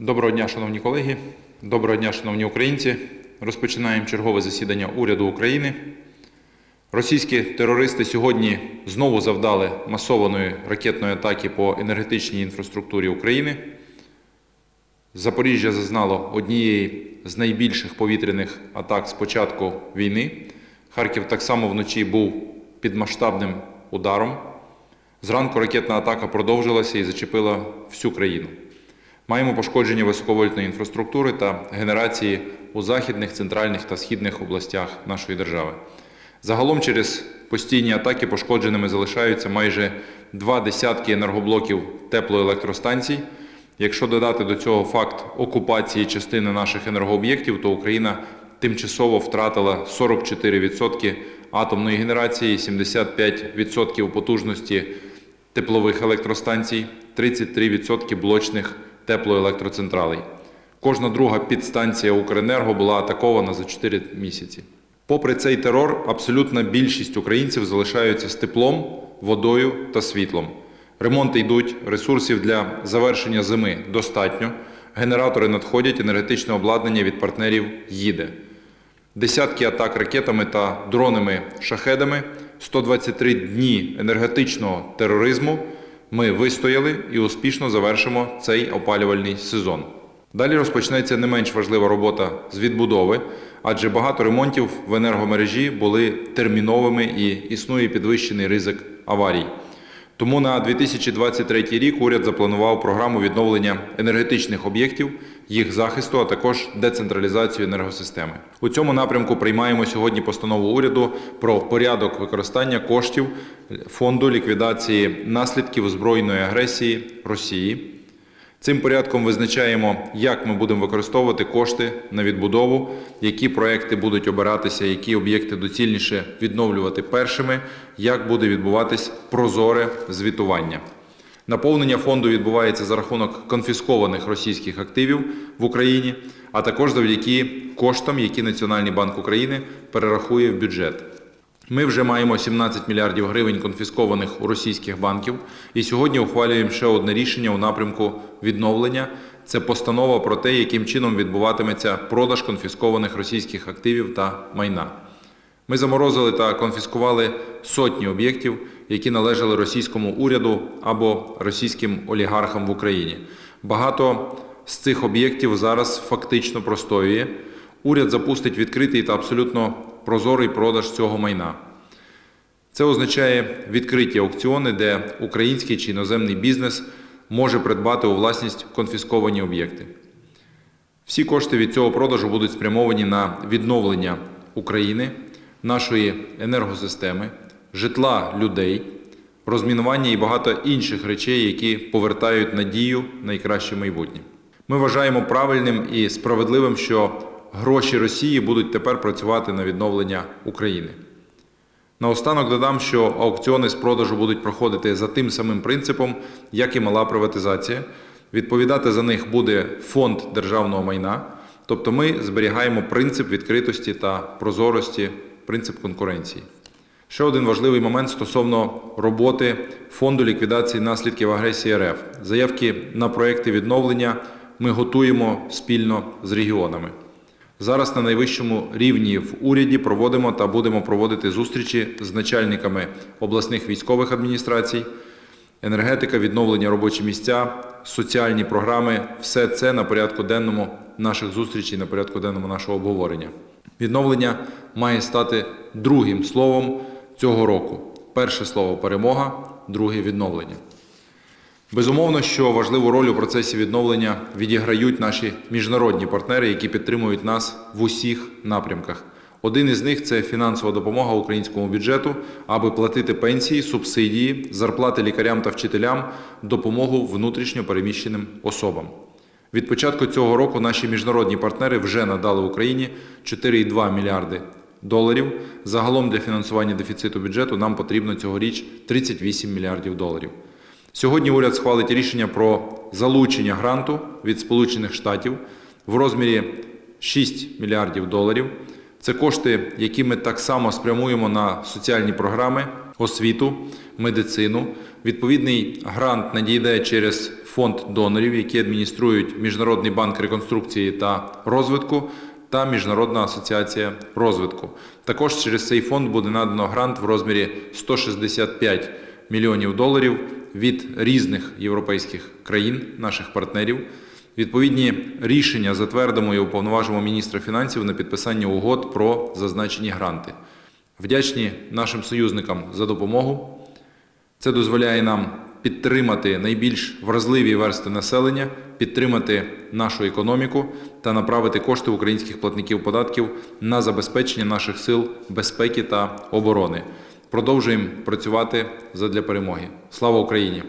Доброго дня, шановні колеги. Доброго дня, шановні українці. Розпочинаємо чергове засідання уряду України. Російські терористи сьогодні знову завдали масованої ракетної атаки по енергетичній інфраструктурі України. Запоріжжя зазнало однієї з найбільших повітряних атак з початку війни. Харків так само вночі був під масштабним ударом. Зранку ракетна атака продовжилася і зачепила всю країну. Маємо пошкодження високовольтної інфраструктури та генерації у західних, центральних та східних областях нашої держави. Загалом через постійні атаки пошкодженими залишаються майже два десятки енергоблоків теплоелектростанцій. Якщо додати до цього факт окупації частини наших енергооб'єктів, то Україна тимчасово втратила 44% атомної генерації, 75% потужності теплових електростанцій, 33% блочних теплоелектроцентралей. Кожна друга підстанція Укренерго була атакована за 4 місяці. Попри цей терор, абсолютна більшість українців залишаються з теплом, водою та світлом. Ремонти йдуть, ресурсів для завершення зими достатньо. Генератори надходять, енергетичне обладнання від партнерів їде. Десятки атак ракетами та дронами шахедами, 123 дні енергетичного тероризму ми вистояли і успішно завершимо цей опалювальний сезон. Далі розпочнеться не менш важлива робота з відбудови, адже багато ремонтів в енергомережі були терміновими і існує підвищений ризик аварій. Тому на 2023 рік уряд запланував програму відновлення енергетичних об'єктів, їх захисту, а також децентралізацію енергосистеми. У цьому напрямку приймаємо сьогодні постанову уряду про порядок використання коштів фонду ліквідації наслідків збройної агресії Росії. Цим порядком визначаємо, як ми будемо використовувати кошти на відбудову, які проекти будуть обиратися, які об'єкти доцільніше відновлювати першими, як буде відбуватись прозоре звітування. Наповнення фонду відбувається за рахунок конфіскованих російських активів в Україні, а також завдяки коштам, які Національний банк України перерахує в бюджет. Ми вже маємо 17 мільярдів гривень конфіскованих у російських банків. І сьогодні ухвалюємо ще одне рішення у напрямку відновлення. Це постанова про те, яким чином відбуватиметься продаж конфіскованих російських активів та майна. Ми заморозили та конфіскували сотні об'єктів, які належали російському уряду або російським олігархам в Україні. Багато з цих об'єктів зараз фактично простоює. Уряд запустить відкритий та абсолютно прозорий продаж цього майна. Це означає відкриті аукціони, де український чи іноземний бізнес може придбати у власність конфісковані об'єкти. Всі кошти від цього продажу будуть спрямовані на відновлення України, нашої енергосистеми, житла людей, розмінування і багато інших речей, які повертають надію на найкраще майбутнє. Ми вважаємо правильним і справедливим, що гроші Росії будуть тепер працювати на відновлення України. Наостанок додам, що аукціони з продажу будуть проходити за тим самим принципом, як і мала приватизація. Відповідати за них буде фонд державного майна, тобто ми зберігаємо принцип відкритості та прозорості, принцип конкуренції. Ще один важливий момент стосовно роботи фонду ліквідації наслідків агресії РФ. Заявки на проекти відновлення ми готуємо спільно з регіонами. Зараз на найвищому рівні в уряді проводимо та будемо проводити зустрічі з начальниками обласних військових адміністрацій, енергетика, відновлення робочі місця, соціальні програми все це на порядку денному наших зустрічей, на порядку денному нашого обговорення. Відновлення має стати другим словом цього року. Перше слово перемога, друге відновлення. Безумовно, що важливу роль у процесі відновлення відіграють наші міжнародні партнери, які підтримують нас в усіх напрямках. Один із них це фінансова допомога українському бюджету, аби платити пенсії, субсидії, зарплати лікарям та вчителям, допомогу внутрішньо переміщеним особам. Від початку цього року наші міжнародні партнери вже надали Україні 4,2 мільярди доларів. Загалом для фінансування дефіциту бюджету нам потрібно цьогоріч 38 мільярдів доларів. Сьогодні уряд схвалить рішення про залучення гранту від Сполучених Штатів в розмірі 6 мільярдів доларів. Це кошти, які ми так само спрямуємо на соціальні програми, освіту, медицину. Відповідний грант надійде через фонд донорів, які адмініструють Міжнародний банк реконструкції та розвитку та Міжнародна асоціація розвитку. Також через цей фонд буде надано грант в розмірі 165 мільйонів доларів від різних європейських країн, наших партнерів. Відповідні рішення затвердимо і уповноважимо міністра фінансів на підписання угод про зазначені гранти. Вдячні нашим союзникам за допомогу. Це дозволяє нам підтримати найбільш вразливі версти населення, підтримати нашу економіку та направити кошти українських платників податків на забезпечення наших сил безпеки та оборони. Продовжуємо працювати задля перемоги. Слава Україні!